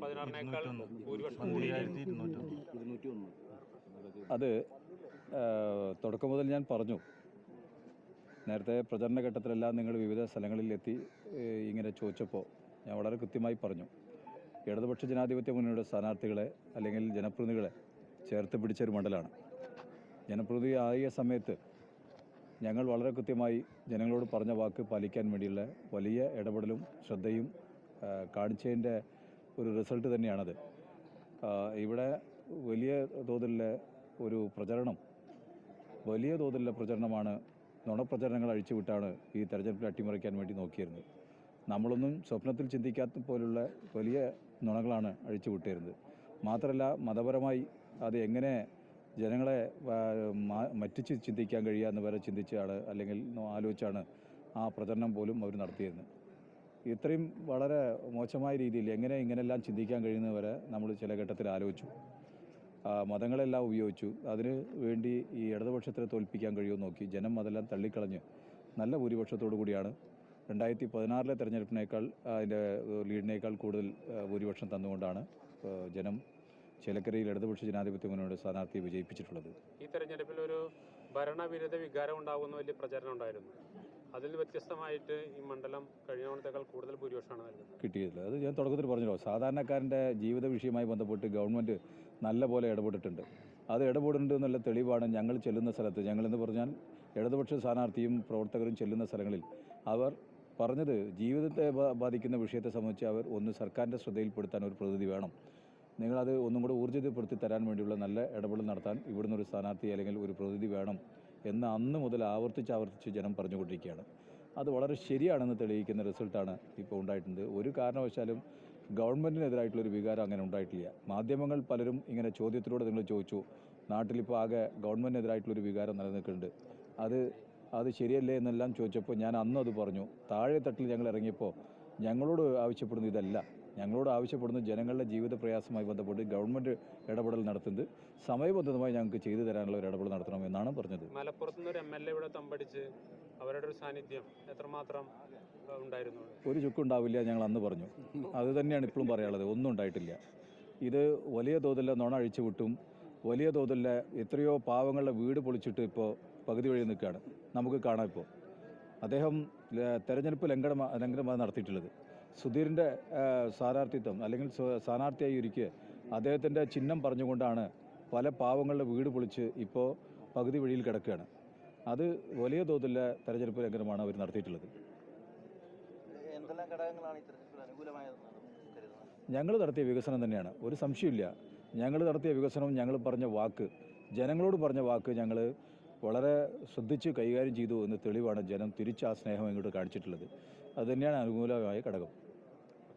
പതിനാറിനേക്കാൾ ഭൂരിപക്ഷം അത് തുടക്കം മുതൽ ഞാൻ പറഞ്ഞു. നേരത്തെ പ്രചരണ ഘട്ടത്തിലെല്ലാം നിങ്ങൾ വിവിധ സ്ഥലങ്ങളിൽ എത്തി ഏ, ഇങ്ങനെ ചോദിച്ചപ്പോൾ ഞാൻ വളരെ കൃത്യമായി പറഞ്ഞു. ഇടതുപക്ഷ ജനാധിപത്യ മുന്നണിയുടെ സ്ഥാനാർത്ഥികളെ അല്ലെങ്കിൽ ജനപ്രതിനിധികളെ ചേർത്ത് പിടിച്ചൊരു മണ്ഡലമാണ് ജനപ്രതിനിധി ആയ സമയത്ത് ഞങ്ങൾ വളരെ കൃത്യമായി ജനങ്ങളോട് പറഞ്ഞ വാക്ക് പാലിക്കാൻ വേണ്ടിയുള്ള വലിയ ഇടപെടലും ശ്രദ്ധയും കാണിച്ചതിന്റെ ഒരു റിസൾട്ട് തന്നെയാണത്. ഇവിടെ വലിയ തോതിലുള്ള ഒരു പ്രചരണം വലിയ തോതിലുള്ള പ്രചരണമാണ് നുണപ്രചരണങ്ങൾ അഴിച്ചുവിട്ടാണ് ഈ തെരഞ്ഞെടുപ്പിൽ അട്ടിമറിക്കാൻ വേണ്ടി നോക്കിയിരുന്നത്. നമ്മളൊന്നും സ്വപ്നത്തിൽ ചിന്തിക്കാത്ത പോലുള്ള വലിയ നുണകളാണ് അഴിച്ചുവിട്ടിരുന്നത്. മാത്രമല്ല മതപരമായി അത് എങ്ങനെ ജനങ്ങളെ മറ്റിച്ച് ചിന്തിക്കാൻ കഴിയാന്ന് വരെ ചിന്തിച്ചാണ് അല്ലെങ്കിൽ ആലോചിച്ചാണ് ആ പ്രചരണം പോലും അവർ നടത്തിയിരുന്നത്. ഇത്രയും വളരെ മോശമായ രീതിയിൽ എങ്ങനെ ഇങ്ങനെല്ലാം ചിന്തിക്കാൻ കഴിയുന്നവരെ നമ്മൾ ചില ഘട്ടത്തിൽ ആലോചിച്ചു. മതങ്ങളെല്ലാം ഉപയോഗിച്ചു. അതിന് വേണ്ടി ഈ ഇടതുപക്ഷത്തെ തോൽപ്പിക്കാൻ കഴിയുമോ നോക്കി. ജനം അതെല്ലാം തള്ളിക്കളഞ്ഞ് നല്ല ഭൂരിപക്ഷത്തോടു കൂടിയാണ്. രണ്ടായിരത്തി പതിനാറിലെ തെരഞ്ഞെടുപ്പിനേക്കാൾ അതിന്റെ ലീഡിനേക്കാൾ കൂടുതൽ ഭൂരിപക്ഷം തന്നുകൊണ്ടാണ് ജനം ചേലക്കരയിൽ ഇടതുപക്ഷ ജനാധിപത്യ മുന്നോട് സ്ഥാനാർത്ഥിയെ വിജയിപ്പിച്ചിട്ടുള്ളത്. ഈ തെരഞ്ഞെടുപ്പിൽ ഒരു ഭരണവിരുദ്ധ വികാരം ഉണ്ടാകുന്ന വലിയ പ്രചാരണം ഉണ്ടായിരുന്നു. അതിൽ വ്യത്യസ്തമായിട്ട് ഈ മണ്ഡലം കഴിഞ്ഞ കൂടുതൽ ഭൂരിപക്ഷമാണ് കിട്ടിയിട്ടില്ല. അത് ഞാൻ തുടക്കത്തിൽ പറഞ്ഞല്ലോ. സാധാരണക്കാരന്റെ ജീവിത വിഷയമായി ബന്ധപ്പെട്ട് ഗവൺമെന്റ് നല്ല പോലെ ഇടപെട്ടിട്ടുണ്ട്. അത് ഇടപെടുന്നുണ്ട് എന്നുള്ള തെളിവാണ് ഞങ്ങൾ ചെല്ലുന്ന സ്ഥലത്ത്. ഞങ്ങളെന്ന് പറഞ്ഞാൽ ഇടതുപക്ഷ സ്ഥാനാർത്ഥിയും പ്രവർത്തകരും ചെല്ലുന്ന സ്ഥലങ്ങളിൽ അവർ പറഞ്ഞത് ജീവിതത്തെ ബാധിക്കുന്ന വിഷയത്തെ സംബന്ധിച്ച് അവർ ഒന്ന് സർക്കാരിന്റെ ശ്രദ്ധയിൽപ്പെടുത്താൻ ഒരു പ്രതിനിധി വേണം. നിങ്ങളത് ഒന്നും കൂടെ ഊർജിതപ്പെടുത്തി തരാൻ വേണ്ടിയുള്ള നല്ല ഇടപെടൽ നടത്താൻ ഇവിടുന്ന് ഒരു സ്ഥാനാർത്ഥി അല്ലെങ്കിൽ ഒരു പ്രതിനിധി വേണം. എന്ന് അന്ന് മുതൽ ആവർത്തിച്ച് ആവർത്തിച്ച് ജനം പറഞ്ഞുകൊണ്ടിരിക്കുകയാണ്. അത് വളരെ ശരിയാണെന്ന് തെളിയിക്കുന്ന റിസൾട്ടാണ് ഇപ്പോൾ ഉണ്ടായിട്ടുണ്ട്. ഒരു കാരണവശാലും ഗവൺമെന്റിനെതിരായിട്ടുള്ളൊരു വികാരം അങ്ങനെ ഉണ്ടായിട്ടില്ല. മാധ്യമങ്ങൾ പലരും ഇങ്ങനെ ചോദ്യത്തിലൂടെ നിങ്ങൾ ചോദിച്ചു. നാട്ടിലിപ്പോൾ ആകെ ഗവൺമെന്റിനെതിരായിട്ടുള്ളൊരു വികാരം നിലനിൽക്കുന്നുണ്ട്. അത് അത് ശരിയല്ലേ എന്നെല്ലാം ചോദിച്ചപ്പോൾ ഞാൻ അന്നും അത് പറഞ്ഞു. താഴെ തട്ടിൽ ഞങ്ങൾ ഇറങ്ങിയപ്പോൾ ഞങ്ങളോട് ആവശ്യപ്പെടുന്നത് ഇതല്ല. ഞങ്ങളോട് ആവശ്യപ്പെടുന്ന ജനങ്ങളുടെ ജീവിത പ്രയാസവുമായി ബന്ധപ്പെട്ട് ഗവൺമെന്റ് ഇടപെടൽ നടത്തുന്നത് സമയബന്ധിതമായി ഞങ്ങൾക്ക് ചെയ്തു തരാനുള്ള ഒരു ഇടപെടൽ നടത്തണം എന്നാണ് പറഞ്ഞത്. മലപ്പുറത്ത് നിന്ന് ഒരു എം എൽ എ ഇവിടെ തമ്പടിച്ച് അവരുടെ ഒരു സാന്നിധ്യം എത്രമാത്രം ഉണ്ടായിരുന്നു? ഒരു ചുക്കുണ്ടാവില്ല ഞങ്ങൾ അന്ന് പറഞ്ഞു. അത് തന്നെയാണ് ഇപ്പോഴും പറയാനുള്ളത്. ഒന്നും ഉണ്ടായിട്ടില്ല. ഇത് വലിയ തോതിലുള്ള നുണ അഴിച്ചു വിട്ടും വലിയ തോതിലുള്ള എത്രയോ പാവങ്ങളുടെ വീട് പൊളിച്ചിട്ട് ഇപ്പോൾ പകുതി വഴി നിൽക്കുകയാണ്. നമുക്ക് കാണാം ഇപ്പോൾ. അദ്ദേഹം തെരഞ്ഞെടുപ്പ് ലംഘനം ലംഘനമാണ് നടത്തിയിട്ടുള്ളത്. സുധീറിന്റെ സ്ഥാനാർത്ഥിത്വം അല്ലെങ്കിൽ സ്ഥാനാർത്ഥിയായി ഇരിക്കുക അദ്ദേഹത്തിന്റെ ചിഹ്നം പറഞ്ഞുകൊണ്ടാണ് പല പാവങ്ങളുടെ വീട് പൊളിച്ച് ഇപ്പോൾ പകുതി വഴിയിൽ കിടക്കുകയാണ് അത് വലിയ തോതിലുള്ള തെരഞ്ഞെടുപ്പ് ലംഘനമാണ് അവർ നടത്തിയിട്ടുള്ളത്. ഞങ്ങൾ നടത്തിയ വികസനം തന്നെയാണ്. ഒരു സംശയമില്ല ഞങ്ങൾ നടത്തിയ വികസനം ഞങ്ങൾ പറഞ്ഞ വാക്ക് ജനങ്ങളോട് പറഞ്ഞ വാക്ക് ഞങ്ങൾ വളരെ ശ്രദ്ധിച്ച് കൈകാര്യം ചെയ്തു എന്ന് തെളിവാണ് ജനം തിരിച്ച് ആ സ്നേഹം ഇങ്ങോട്ട് കാണിച്ചിട്ടുള്ളത്. അത് തന്നെയാണ് അനുകൂലമായ ഘടകം.